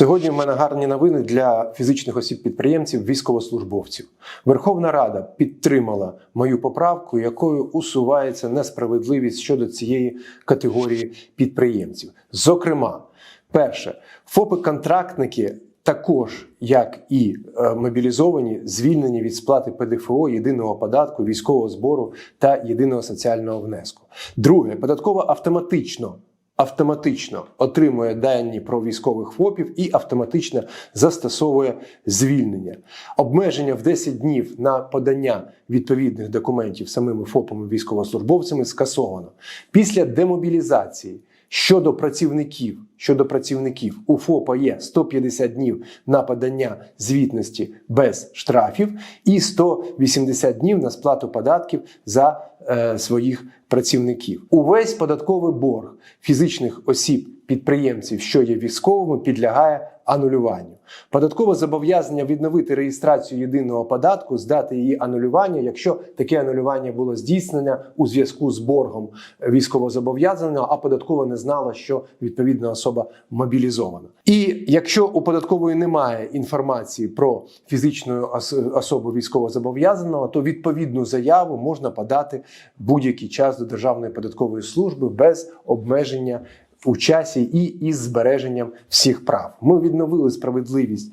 Сьогодні в мене гарні новини для фізичних осіб-підприємців, військовослужбовців. Верховна Рада підтримала мою поправку, якою усувається несправедливість щодо цієї категорії підприємців. Зокрема, перше, ФОПи-контрактники. Також, як і е, мобілізовані, звільнені від сплати ПДФО, єдиного податку, військового збору та єдиного соціального внеску. Друге, податково автоматично автоматично отримує дані про військових ФОПів і автоматично застосовує звільнення. Обмеження в 10 днів на подання відповідних документів самими ФОПами військовослужбовцями скасовано. Після демобілізації щодо працівників, щодо працівників у ФОПа є 150 днів на подання звітності без штрафів і 180 днів на сплату податків за е, своїх працівників. Увесь податковий борг фізичних осіб підприємців, що є військовими, підлягає анулюванню. Податкове зобов'язання відновити реєстрацію єдиного податку, здати її анулювання, якщо таке анулювання було здійснене у зв'язку з боргом військовозобов'язаного, а податкова не знала, що відповідна особа мобілізована. І якщо у податкової немає інформації про фізичну ос- особу військовозобов'язаного, то відповідну заяву можна подати будь-який час до Державної податкової служби без обмеження у часі і із збереженням всіх прав. Ми відновили справедливість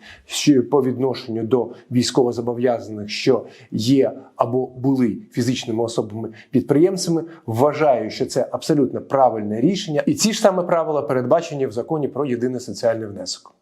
по відношенню до військовозобов'язаних, що є або були фізичними особами підприємцями. Вважаю, що це абсолютно правильне рішення, і ці ж саме правила передбачені в законі про єдиний соціальний внесок.